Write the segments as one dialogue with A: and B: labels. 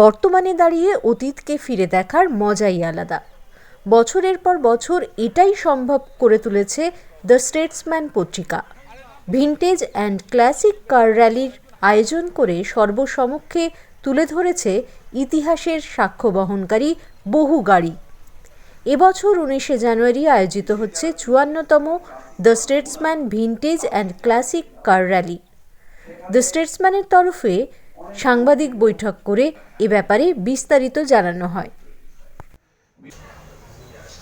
A: বর্তমানে দাঁড়িয়ে অতীতকে ফিরে দেখার মজাই আলাদা। বছরের পর বছর এটাই সম্ভব করে তুলেছে দ্য স্টেটসম্যান পত্রিকা। ভিন্টেজ অ্যান্ড ক্লাসিক কার র্যালির আয়োজন করে সর্বসমক্ষে তুলে ধরেছে ইতিহাসের সাক্ষ্য বহনকারী বহু গাড়ি। এবছর উনিশে জানুয়ারি আয়োজিত হচ্ছে চুয়ান্নতম the Statesman vintage and classic car rally. The স্টেটসম্যানের তরফে সাংবাদিক বৈঠক করে এ ব্যাপারে বিস্তারিত জানানো হয়।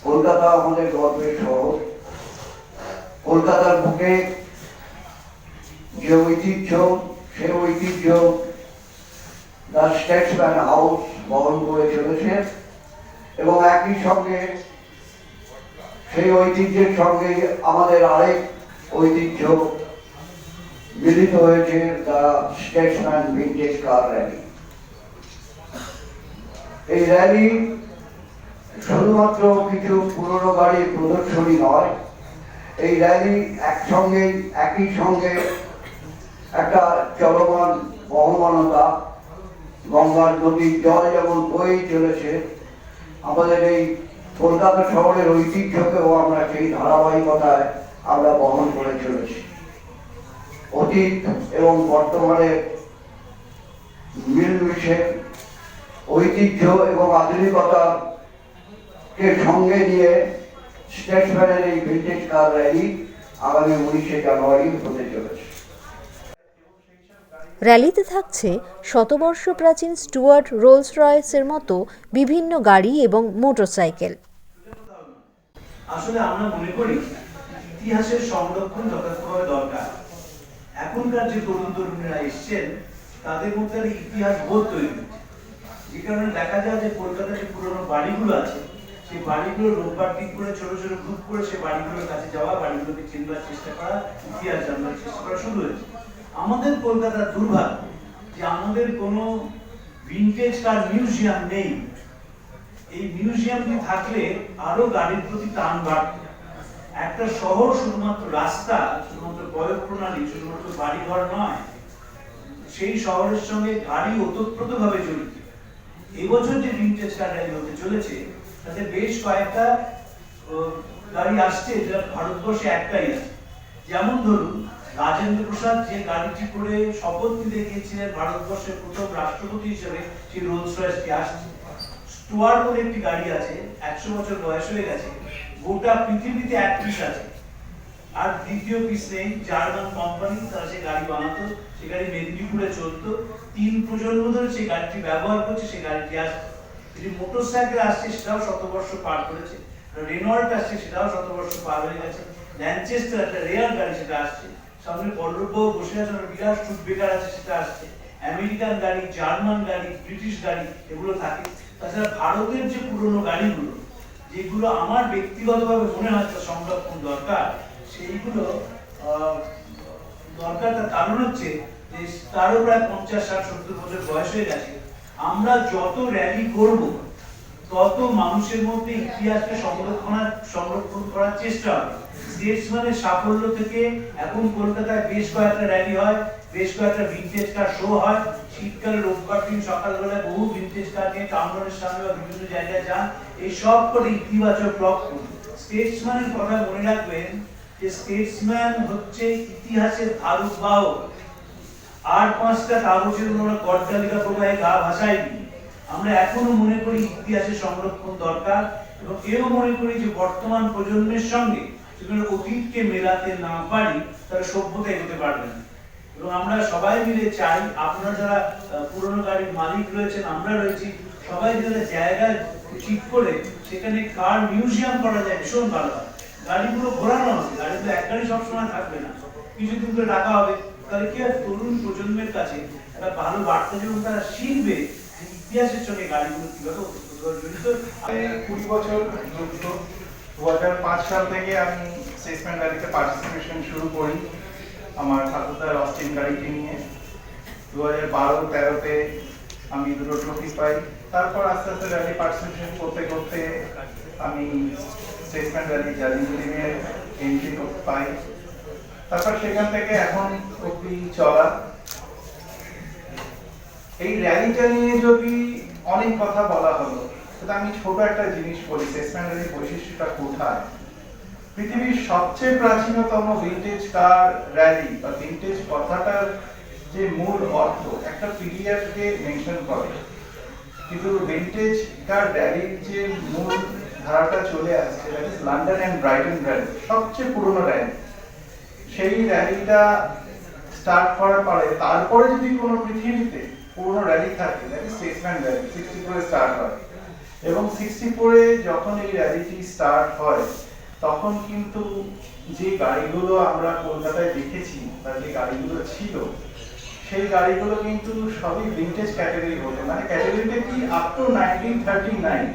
B: কলকাতা আমাদের গর্বের শহর। কলকাতার বুকে যে ঐতিহ্য, সে ঐতিহ্য দ্য স্টেটসম্যান হাউস বহন করে চলেছে এবং একই সঙ্গে সেই ঐতিহ্যের সঙ্গে আমাদের আরেক ঐতিহ্য মিলিত হয়েছে the Statesman vintage car rally. এই র্যালি শুধুমাত্র কিছু পুরনো গাড়ির প্রদর্শনী নয়, এই র্যালি একসঙ্গে, একই সঙ্গে একটা চলমান বহমানতা গঙ্গার নদীর জল যেমন বয়ে চলেছে, আমাদের এই কলকাতা শহরের ঐতিহ্যকেও আমরা সেই ধারাবাহিকতায় আমরা বহন করে চলেছি। অতীত এবং বর্তমানে মিলমিশে ঐতিহ্য এবং আধুনিকতা কে সঙ্গে নিয়ে স্টেটসম্যানের এই ভিন্টেজ কার র্যালি আগামী উনিশে জানুয়ারি হতে চলেছে।
A: র্যালিতে থাকছে শতবর্ষ প্রাচীন স্টুয়ার্ট রোলস রয়েসের মতো বিভিন্ন গাড়ি এবং মোটরসাইকেল।
C: আসলে আমরা মনে করি ইতিহাসের সংরক্ষণ যথার্থভাবে দরকার। এখনকার যে তরুণ তরুণীরা এসছেন, তাদের মধ্যে একটা ইতিহাস বোধ তৈরি হচ্ছে। যে কারণে দেখা যায় যে কলকাতার যে পুরোনো বাড়িগুলো আছে, সেই বাড়িগুলো রোববার দিন করে ছোট ছোট গ্রুপ করে সেই বাড়িগুলোর কাছে যাওয়া, বাড়িগুলোকে চিনবার চেষ্টা করা, ইতিহাস জানবার চেষ্টা করা শুরু হয়েছে। আমাদের কলকাতার দুর্ভাগ্য যে আমাদের কোনো ভিনটেজ কার মিউজিয়াম নেই। এই মিউজিয়ামটি থাকলে আরও গাড়ির প্রতি টান বাড়ত। একটা শহর শুধুমাত্র রাস্তা, শুধুমাত্র বয় প্রণালী, শুধুমাত্র বাড়িঘর নয়, সেই শহরের সঙ্গে গাড়ি ওতপ্রোত ভাবে জড়িত। এবছর যে ভিনটেজ কার র্যালি হতে চলেছে, তাতে বেশ কয়েকটা গাড়ি আসছে, যা ভারতবর্ষে একটাই আছে। যেমন ধরুন, রাজেন্দ্র প্রসাদ যে গাড়িটি করে শপথ নিতে গিয়েছিলেন ভারতবর্ষের প্রথম রাষ্ট্রপতি হিসেবে, সেই রোলস রয়েসটি আসছে। স্টুয়ার্ট বলে একটি গাড়ি আছে, একশো বছর বয়স হয়ে গেছে গোটা পৃথিবীতে এক পিস আছে। আর দ্বিতীয় পিস নেই জার্মান কোম্পানি তারা সেই গাড়ি বানাতো, সেই গাড়ি মেদিনীপুরে চলতো। তিন প্রজন্ম ধরে সেই গাড়িটি ব্যবহার করছে, সেই গাড়িটি আসছে যদি মোটর সাইকেল আসছে, সেটাও শতবর্ষ পার করেছে। রেনল্ট আসছে, সেটাও শতবর্ষ পার হয়ে গেছে। ল্যানচেস্টার একটা রেয়ার গাড়ি সেটা আসছে। সামনে পল্লববাবু বসে একটা বিরাট ফুট বেকার আছে, সেটা আসছে। আমেরিকান গাড়ি জার্মান গাড়ি ব্রিটিশ গাড়ি, এগুলো থাকে। তাছাড়া ভারতের যে পুরনো গাড়িগুলো যেগুলো আমার ব্যক্তিগতভাবে মনে তার সংরক্ষণ দরকার, সেইগুলো দরকার তার কারণ হচ্ছে যে তারও প্রায় পঞ্চাশ, ষাট, সত্তর বছর বয়স হয়ে গেছে। আমরা যত র্যালি করব, তত মানুষের মধ্যে ইতিহাসকে সংরক্ষণ সংরক্ষণ করার চেষ্টা হবে। স্টেটসম্যানের সাফল্য থেকে এখন কলকাতায় বেশ কয়েকটা র্যালি হয়। বেশ কয়েকটা ভিন্টেজ কার শো হয়। শীতকালে রোববার দিন সকালবেলায় বহু ভিন্টেজ কার নিয়ে টাউনের সামনে বা বিভিন্ন জায়গায় যান। এই সব করে ইতিবাচক লক্ষণ স্টেটসম্যানের কথা মনে রাখবেন যে স্টেটসম্যান হচ্ছে ইতিহাসের ধারক বাহক। আর পাঁচটা কাগজের ওরা কর্তালিকা প্রবাহে গা ভাসায়নি। আমরা এখনও মনে করি ইতিহাসের সংরক্ষণ দরকার এবং এও মনে করি যে বর্তমান প্রজন্মের সঙ্গে যদি অতীতকে মেলাতে না পারি, তাহলে সভ্যতা এগোতে পারবে না। এবং আমরা সবাই মিলে চাই আপনারা যারা পুরনো গাড়ির মালিক রয়েছেন, আমরা রয়েছি, সবাই যারা জায়গা ঠিক করে সেখানে কার মিউজিয়াম করা যায় ভীষণ ভালো হয়। গাড়িগুলো ঘোরানো হবে, গাড়িগুলো এক গাড়ি সবসময় থাকবে না। কিছুদিন ধরে রাখা হবে। তাহলে কি তরুণ প্রজন্মের কাছে একটা ভালো বার্তা যখন তারা শিখবে ইতিহাসের সঙ্গে গাড়িগুলো কীভাবে
D: কুড়ি বছর দু হাজার পাঁচ সাল থেকে আমি সেসমেন্ট র্যালিতে পার্টিসিপেশন শুরু করি। আমার ঠাকুরদার অস্টিন গাড়িকে নিয়ে। দু হাজার বারো, তেরোতে আমি দুটো ট্রফি পাই। তারপর আস্তে আস্তে র্যালি পার্টিসিপেশন করতে করতে আমি সেসমেন্ট র্যালি জালিমুদ্দিনে এন্ট্রি পাই। তারপর সেখান থেকে এখন অব্দি চলা। এই র্যালিটা নিয়ে যদি অনেক কথা বলা হলো, সেটা আমি ছোট একটা জিনিস বলি সেসম্যান র্যালির বৈশিষ্ট্যটা কোথায়? পৃথিবীর সবচেয়ে প্রাচীনতম ভিন্টেজ কার র্যালি বা ভিন্টেজ কথাটার যে মূল অর্থ, একটা পিডিএফকে মেনশন করে। কিন্তু ভিন্টেজ কার র্যালির যে মূল ধারাটা চলে আসছে লন্ডন অ্যান্ড ব্রাইটন র্যালি সবচেয়ে পুরনো র্যালি সেই র্যালিটা স্টার্ট করার পরে, তারপরে যদি কোনো পৃথিবীতে পুরনো র্যালি থাকে দ্যাট ইজ র্যালি সিক্সটি ফোরে স্টার্ট হয়। এবং সিক্সটি ফোরে যখন এই র্যালিটি স্টার্ট হয় তখন কিন্তু যে গাড়িগুলো আমরা কলকাতায় দেখেছি বা যে গাড়িগুলো ছিল, সেই গাড়িগুলো কিন্তু সবই ভিন্টেজ ক্যাটাগরি হতো মানে ক্যাটাগরিটা কি? Up to nineteen thirty nine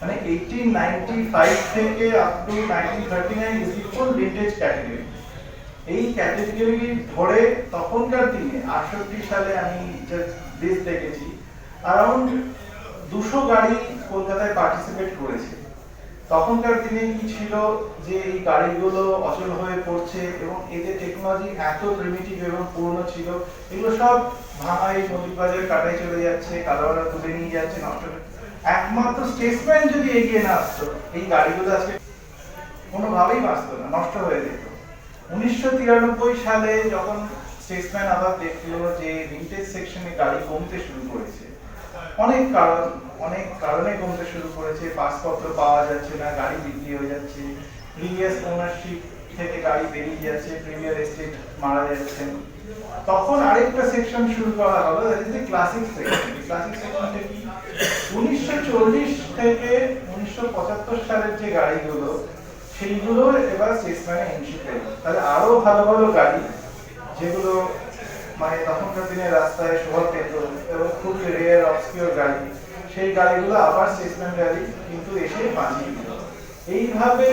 D: মানে এইটিন নাইনটি ফাইভ থেকে up to nineteen thirty nine is equal vintage category এই ক্যাটাগরি ধরে তখনকার দিনে, আটষট্টি সালে আমি দেশ দেখেছি অ্যারাউন্ড দুশো গাড়ি কলকাতায় পার্টিসিপেট করেছে। তখনকার দিনে কি ছিল যে এই গাড়িগুলো অচল হয়ে পড়ছে এবং এদের টেকনোলজি এত প্রিমিটিভ এবং পুরনো ছিল, এগুলো সব ভাঙাই নদী বাজার কাটাই চলে যাচ্ছে কালোয়ারা তুলে নিয়ে যাচ্ছে, নষ্ট একমাত্র স্টেটসম্যান যদি এগিয়ে না আসতো, এই গাড়িগুলো আজকে কোনোভাবেই বাঁচতো না, নষ্ট হয়ে যেত। উনিশশো তিরানব্বই সালে যখন স্টেটসম্যান আবার দেখল যে ভিন্টেজ সেকশনে গাড়ি কমতে শুরু করেছে অনেক কারণ, অনেক কারণে কমতে শুরু করেছে, পাসপত্র পাওয়া যাচ্ছে না, গাড়ি বিক্রি হয়ে যাচ্ছে প্রিভিয়াস ওনারশিপ থেকে গাড়ি বেরিয়ে যাচ্ছে প্রিমিয়ার এস্টেট মারা যাচ্ছে। তখন আরেকটা সেকশন শুরু করা হলো that is the classic section classic সেকশনটা কি? উনিশশো চল্লিশ থেকে উনিশশো পঁচাত্তর সালের যে গাড়িগুলো, সেইগুলো এবার স্টেটসম্যানে এন্ট্রি পেল। তাহলে আরও ভালো ভালো গাড়ি, যেগুলো মানে তখনকার দিনে রাস্তায় শোভা পেত এবং খুব রেয়ার অবসকিওর গাড়ি। সেই গাড়িগুলো আবার স্টেটসম্যান গাড়ি কিন্তু এসে বাঁচিয়ে দিল। এইভাবে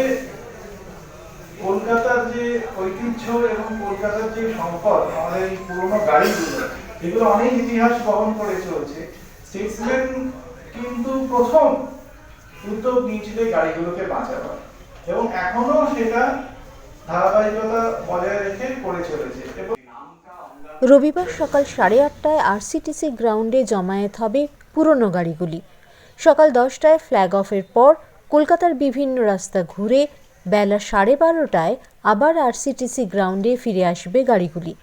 D: কলকাতার যে ঐতিহ্য এবং কলকাতার যে সম্পদ, আমাদের এই পুরোনো গাড়িগুলো, এগুলো অনেক ইতিহাস বহন করে চলছে। স্টেটসম্যান কিন্তু প্রথম উদ্যোগ নিয়েছিল গাড়িগুলোকে বাঁচাবার এবং এখনও সেটা ধারাবাহিকতা বজায় রেখে করে চলেছে। এবং
A: রবিবার সকাল সাড়ে আটটায় আরসিটিসি গ্রাউন্ডে জমায়েত হবে পুরনো গাড়িগুলি। সকাল দশটায় ফ্ল্যাগ অফের পর কলকাতার বিভিন্ন রাস্তা ঘুরে বেলা সাড়ে বারোটায় আবার আরসিটিসি গ্রাউন্ডে ফিরে আসবে গাড়িগুলি।